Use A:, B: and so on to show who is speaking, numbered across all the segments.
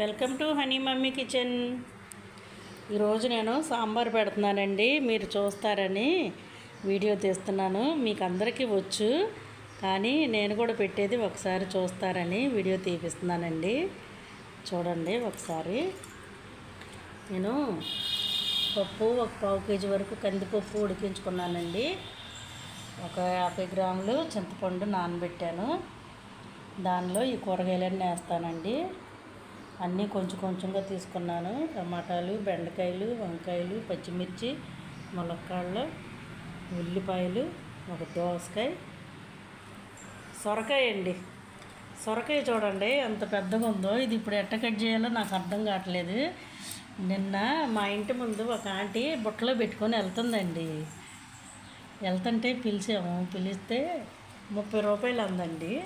A: Welcome to honey mummy kitchen. ఈరోజు నేను సాంబార్ పెడుతున్నానండి మీరు చూస్తారని వీడియో తీస్తున్నాను మీకు అందరికీ వచ్చు కానీ నేను కూడా పెట్టేది ఒకసారి చూస్తారని వీడియో తీపిస్తున్నానండి. చూడండి ఒకసారి. నేను పప్పు ఒక పావు కేజీ వరకు కందిపప్పు ఉడికించుకున్నానండి. ఒక యాభై గ్రాములు చింతపండు నానబెట్టాను. దానిలో ఈ కూరగాయలన్నీ వేస్తానండి. అన్నీ కొంచెం కొంచెంగా తీసుకున్నాను. టమాటాలు బెండకాయలు వంకాయలు పచ్చిమిర్చి ములక్కాళ్ళు ఉల్లిపాయలు ఒక దోసకాయ. సొరకాయ అండి. సొరకాయ చూడండి ఎంత పెద్దగా ఉందో. ఇది ఇప్పుడు ఎట్ట కట్ చేయాలో నాకు అర్థం కావట్లేదు. నిన్న మా ఇంటి ముందు ఒక ఆంటీ బుట్టలో పెట్టుకొని వెళ్తుందండి. వెళ్తుంటే పిలిచాము. పిలిస్తే ముప్పై రూపాయలు అందండి.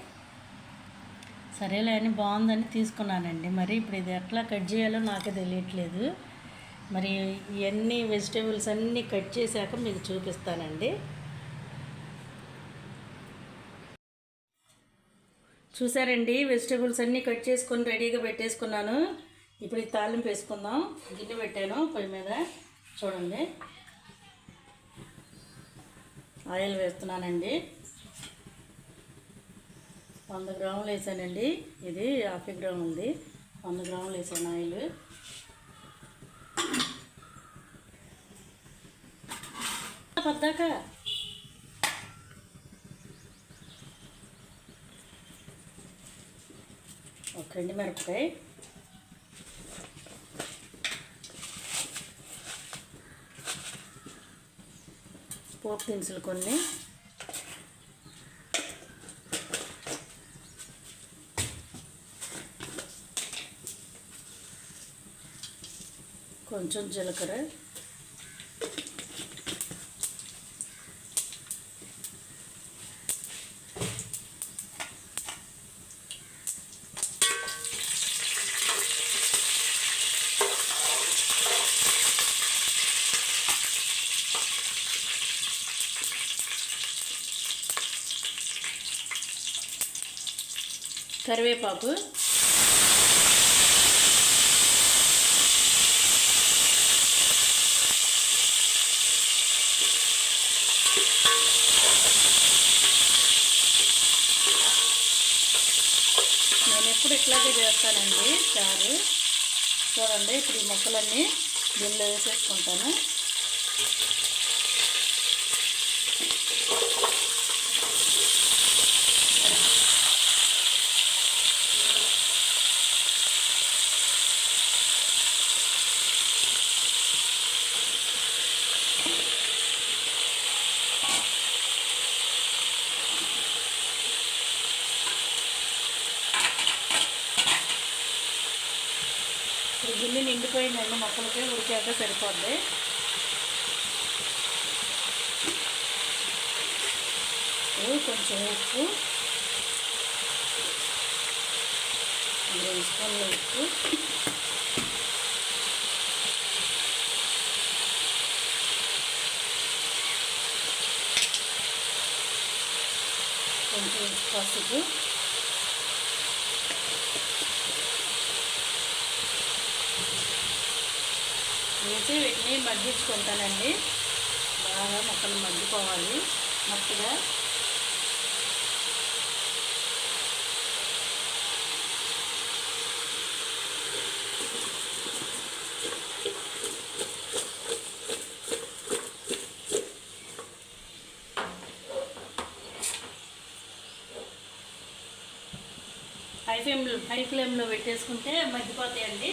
A: సరేలే అని బాగుందని తీసుకున్నానండి. మరి ఇప్పుడు ఇది ఎట్లా కట్ చేయాలో నాకు తెలియట్లేదు. మరి ఇవన్నీ వెజిటేబుల్స్ అన్నీ కట్ చేశాక మీకు చూపిస్తానండి. చూసారండి? వెజిటేబుల్స్ అన్నీ కట్ చేసుకొని రెడీగా పెట్టేసుకున్నాను. ఇప్పుడు ఈ తాలింపు వేసుకుందాం. గిన్నె పెట్టాను పొయ్యి మీద. చూడండి. ఆయిల్ వేస్తున్నానండి. వంద గ్రాములు వేసానండి. ఇది యాభై గ్రామ్ ఉంది. వంద గ్రాములు వేసాను ఆయిల్. పద్దాక. ఒక రెండు మిరపకాయ. పోపు దినుసులు కొన్ని. కొంచెం జీలకర్ర. కరివేపాకు నేను ఎప్పుడు ఇట్లాగే చేస్తానండి చారు. చూడండి ఇప్పుడు ఈ మొక్కలన్నీ దీనిలో వేసేసుకుంటాను ఇప్పుడు గిన్నె నిండిపోయిందండి మొక్కలకి ఉడికాక సరిపోద్ది. కొంచెం ఉప్పు. రెండు స్పూన్ల ఉప్పు. కొంచెం పసుపు. వేసి వీటిని మగ్గించుకుంటానండి. బాగా మొక్కలు మగ్గిపోవాలి. మొత్తగా హై ఫ్లేమ్లో హై ఫ్లేమ్లో పెట్టేసుకుంటే మగ్గిపోతాయండి.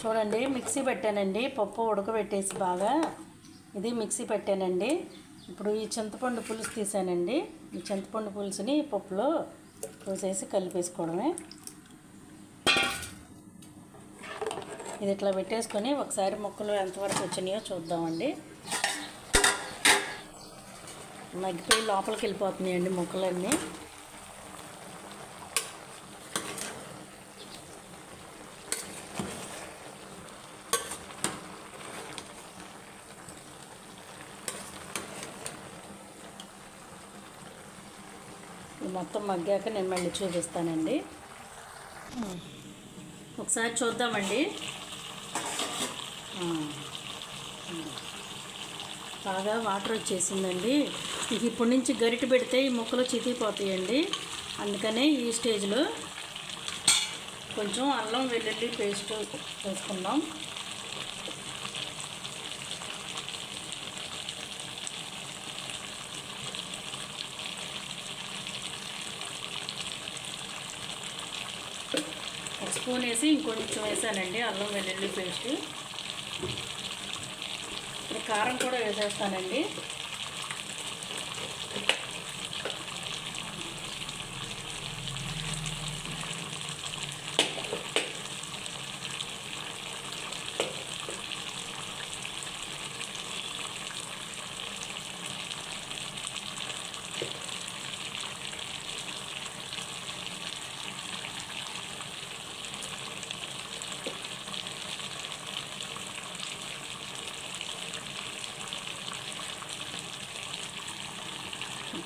A: చూడండి మిక్సీ పెట్టానండి. పప్పు ఉడకబెట్టేసి బాగా ఇది మిక్సీ పెట్టానండి. ఇప్పుడు ఈ చింతపండు పులుసు తీసానండి. ఈ చింతపండు పులుసుని పప్పులో పోసేసి కలిపేసుకోవడమే. ఇది ఇట్లా పెట్టేసుకొని ఒకసారి మొక్కలు ఎంతవరకు వచ్చినాయో చూద్దామండి. మగ్గిపోయి లోపలికి వెళ్ళిపోతున్నాయండి మొక్కలన్నీ. మొత్తం మగ్గాక నేను మళ్ళీ చూపిస్తానండి. ఒకసారి చూద్దామండి. బాగా వాటర్ వచ్చేసిందండి. ఇప్పటి నుంచి గరిట పెడితే ఈ ముక్కలు చితికిపోతాయండి. అందుకనే ఈ స్టేజ్లో కొంచెం అల్లం వెల్లుల్లి పేస్ట్ వేసుకుందాం ఒక స్పూన్ వేసి ఇంకొంచెం వేసానండి అల్లం వెల్లుల్లి పేస్ట్. ఇప్పుడు కారం కూడా వేసేస్తానండి.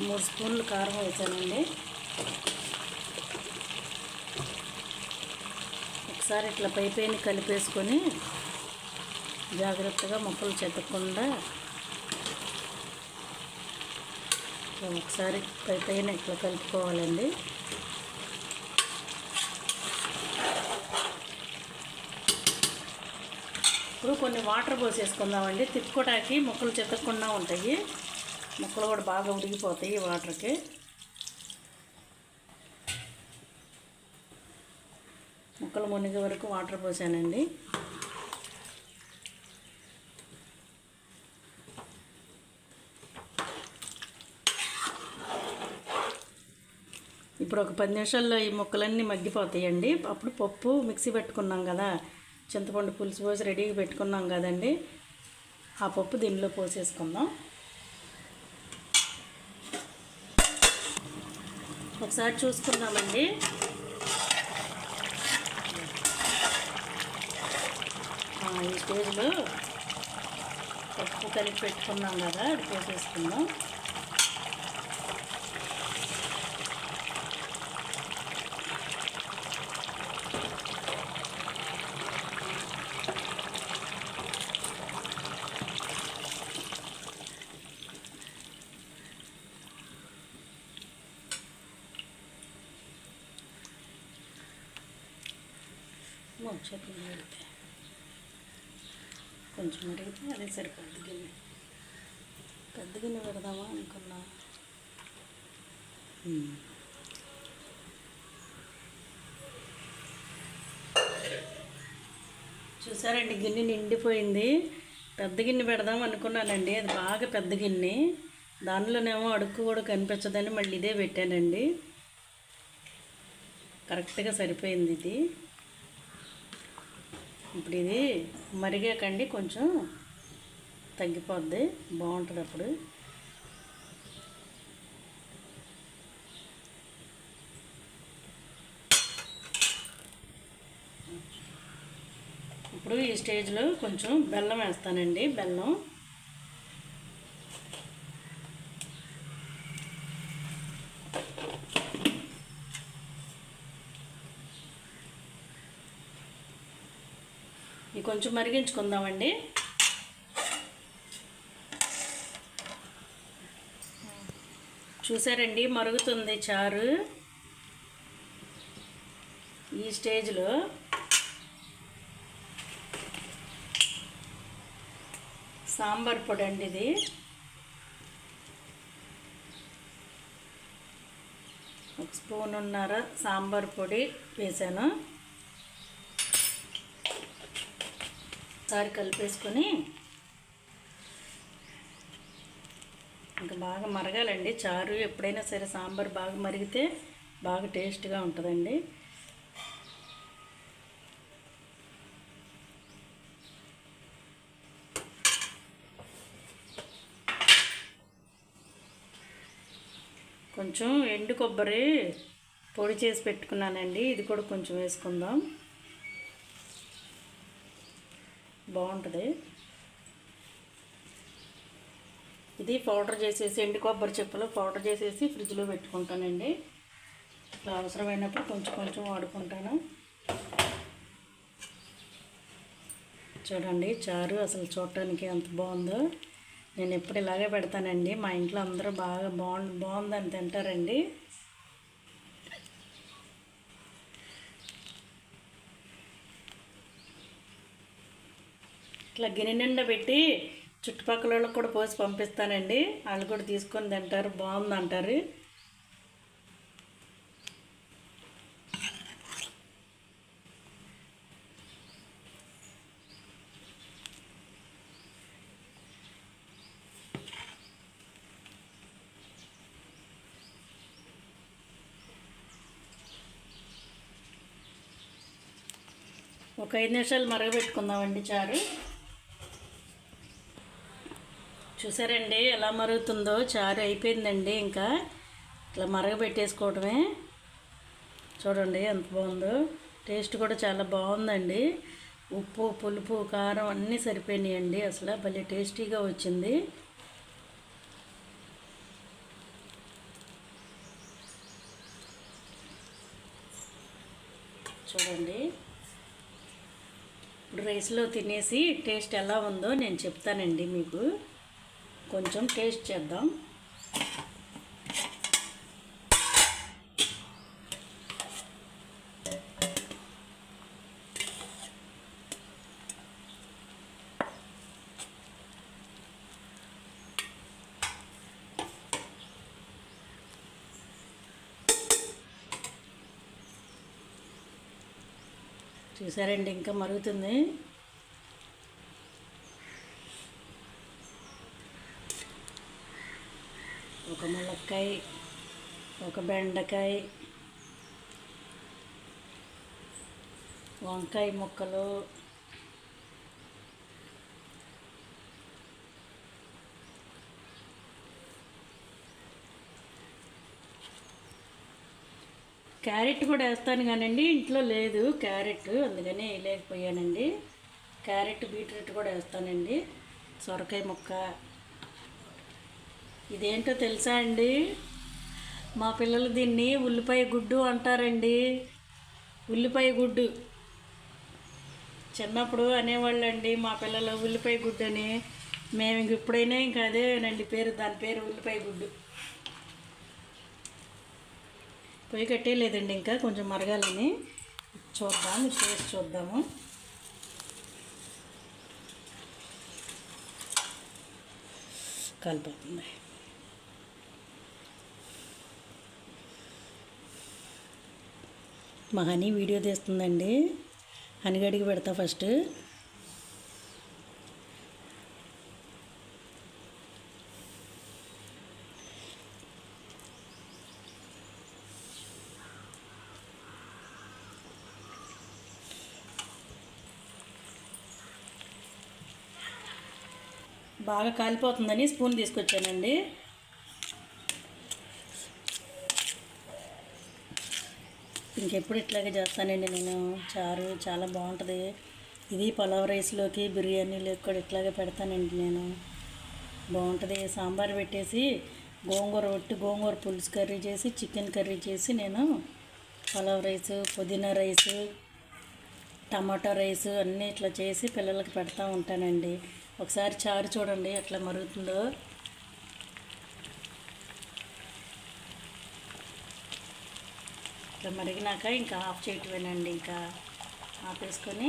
A: మూడు స్పూన్లు కారం వేసానండి. ఒకసారి ఇట్లా పై పైన కలిపేసుకొని జాగ్రత్తగా మొక్కలు చెత్తకుండా ఒకసారి పై పైన ఇట్లా కలుపుకోవాలండి. ఇప్పుడు కొన్ని వాటర్ పోసేసుకుందామండి. తిప్పుకోవడానికి మొక్కలు చెతకుండా ఉంటాయి. ముక్కలు కూడా బాగా ఉడికిపోతాయి ఈ వాటర్కి. ముక్కలు మునిగే వరకు వాటర్ పోసానండి. ఇప్పుడు ఒక పది నిమిషాల్లో ఈ ముక్కలన్నీ మగ్గిపోతాయండి. అప్పుడు పప్పు మిక్సీ పెట్టుకున్నాం కదా చింతపండు పులుసు పోసి రెడీగా పెట్టుకున్నాం కదండి. ఆ పప్పు దీనిలో పోసేసుకుందాం. ఒకసారి చూసుకుందామండి. ఈ స్టేజ్లో పప్పు కలిపి పెట్టుకున్నాం కదా అది పోసేసుకుందాం చెట్లు పెడితే. కొంచెం అడిగితే అదే సరిపోద్ది గిన్నె. పెద్ద గిన్నె పెడదామా అనుకున్నా. చూసారండి గిన్నె నిండిపోయింది. పెద్ద గిన్నె పెడదాం అనుకున్నానండి. అది బాగా పెద్ద గిన్నె. దానిలోనేమో అడుక్కు కూడా కనిపించదని మళ్ళీ ఇదే పెట్టానండి. కరెక్ట్గా సరిపోయింది ఇది. ఇప్పుడు ఇది మరిగాకండి కొంచెం. తగ్గిపోద్ది. బాగుంటుంది అప్పుడు. ఇప్పుడు ఈ స్టేజ్లో కొంచెం బెల్లం వేస్తానండి. బెల్లం. కొంచెం మరిగించుకుందామండి. చూసారండి మరుగుతుంది చారు. ఈ స్టేజ్లో. సాంబార్ పొడి అండి ఇది. ఒక స్పూన్ ఉన్నారా సాంబార్ పొడి వేసాను. ఒకసారి కలిపేసుకొని ఇంకా బాగా మరగాలండి. చారు ఎప్పుడైనా సరే సాంబార్ బాగా మరిగితే బాగా టేస్ట్గా ఉంటుందండి. కొంచెం ఎండు కొబ్బరి పొడి చేసి పెట్టుకున్నానండి. ఇది కూడా కొంచెం వేసుకుందాం. బాగుంటుంది. ఇది పౌడర్ చేసేసి ఎండు కొబ్బరి చెప్పులు పౌడర్ చేసేసి ఫ్రిడ్జ్లో పెట్టుకుంటానండి. ఇట్లా అవసరమైనప్పుడు కొంచెం కొంచెం వాడుకుంటాను. చూడండి చారు అసలు చూడటానికి ఎంత బాగుందో. నేను ఎప్పుడు ఇలాగే పెడతానండి. మా ఇంట్లో అందరూ బాగా బాగుంది బాగుందని తింటారండి. ఇట్లా గిన్నె నిండా పెట్టి చుట్టుపక్కల వాళ్ళకి కూడా పోసి పంపిస్తానండి. వాళ్ళు కూడా తీసుకొని తింటారు బాగుంది అంటారు ఒక ఐదు నిమిషాలు మరగబెట్టుకుందామండి చారు. చూసారండి ఎలా మరుగుతుందో? చారు అయిపోయిందండి ఇంకా. ఇట్లా మరగబెట్టేసుకోవడమే చూడండి ఎంత బాగుందో. టేస్ట్ కూడా చాలా బాగుందండి. ఉప్పు పులుపు కారం అన్నీ సరిపోయినాయండి. అసలు భలే టేస్టీగా వచ్చింది. చూడండి. ఇప్పుడు రైస్లో తినేసి టేస్ట్ ఎలా ఉందో నేను చెప్తానండి మీకు. కొంచెం టేస్ట్ చేద్దాం. చూసారండి ఇంకా మరుగుతుంది. ఒక ములక్కాయ ఒక బెండకాయ వంకాయ ముక్కలు క్యారెట్ కూడా వేస్తాను కానండి ఇంట్లో లేదు క్యారెట్ అందుకని వేయలేకపోయానండి. క్యారెట్ బీట్రూట్ కూడా వేస్తానండి. సొరకాయ ముక్క ఇదేంటో తెలుసా అండి? మా పిల్లలు దీన్ని ఉల్లిపాయ గుడ్డు అంటారండి. ఉల్లిపాయ గుడ్డు. చిన్నప్పుడు అనేవాళ్ళండి మా పిల్లలు ఉల్లిపాయ గుడ్డు అని. మేము ఇంక ఇప్పుడైనా ఇంకా అదేనండి పేరు దాని పేరు ఉల్లిపాయ గుడ్డు. పొయ్యి కట్టేయలేదండి ఇంకా కొంచెం మరగాలని. చూద్దాం చేసి చూద్దాము. కలిపి మా హనీ వీడియో తీస్తుందండి. హనిగడికి పెడతా ఫస్ట్. బాగా కాలిపోతుందని స్పూన్ తీసుకొచ్చానండి. ఇంకెప్పుడు ఇట్లాగే చేస్తానండి నేను. చారు చాలా బాగుంటుంది. ఇది పలావ్ రైస్లోకి బిర్యానీలోకి కూడా ఇట్లాగే పెడతానండి నేను. బాగుంటుంది. సాంబార్ పెట్టేసి గోంగూర ఒట్టి గోంగూర పులుసు కర్రీ చేసి చికెన్ కర్రీ చేసి నేను పలావ్ రైస్ పుదీనా రైస్ టమాటా రైస్ అన్నీ ఇట్లా చేసి పిల్లలకి పెడతా ఉంటానండి. ఒకసారి చారు చూడండి ఎట్లా మరుగుతుందో. ఇట్లా మరిగినాక ఇంకా ఆఫ్ చేయటమేనండి ఇంకా ఆపేసుకొని.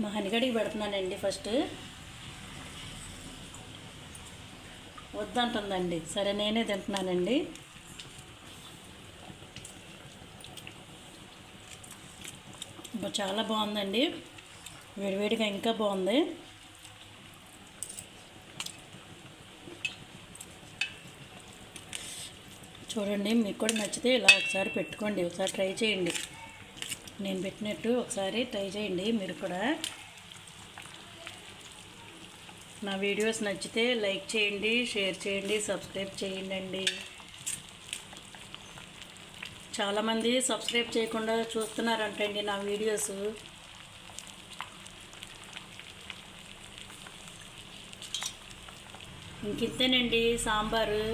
A: మా హనిగడికి పెడుతున్నానండి ఫస్ట్. వద్దంటుందండి సరే నేనే తింటున్నానండి. చాలా బాగుందండి. వేడివేడిగా ఇంకా బాగుంది. చూడండి మీకు కూడా నచ్చితే ఇలా ఒకసారి పెట్టుకోండి. ఒకసారి ట్రై చేయండి. నేను పెట్టినట్టు ఒకసారి ట్రై చేయండి మీరు కూడా. నా వీడియోస్ నచ్చితే లైక్ చేయండి షేర్ చేయండి సబ్స్క్రైబ్ చేయండి అండి చాలామంది సబ్స్క్రైబ్ చేయకుండా చూస్తున్నారంటండి నా వీడియోస్. ఇంకింతేనండి సాంబారు.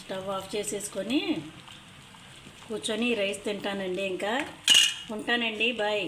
A: స్టవ్ ఆఫ్ చేసేసుకొని కూర్చొని రైస్ తింటానండి ఇంకా. ఉంటానండి బాయ్.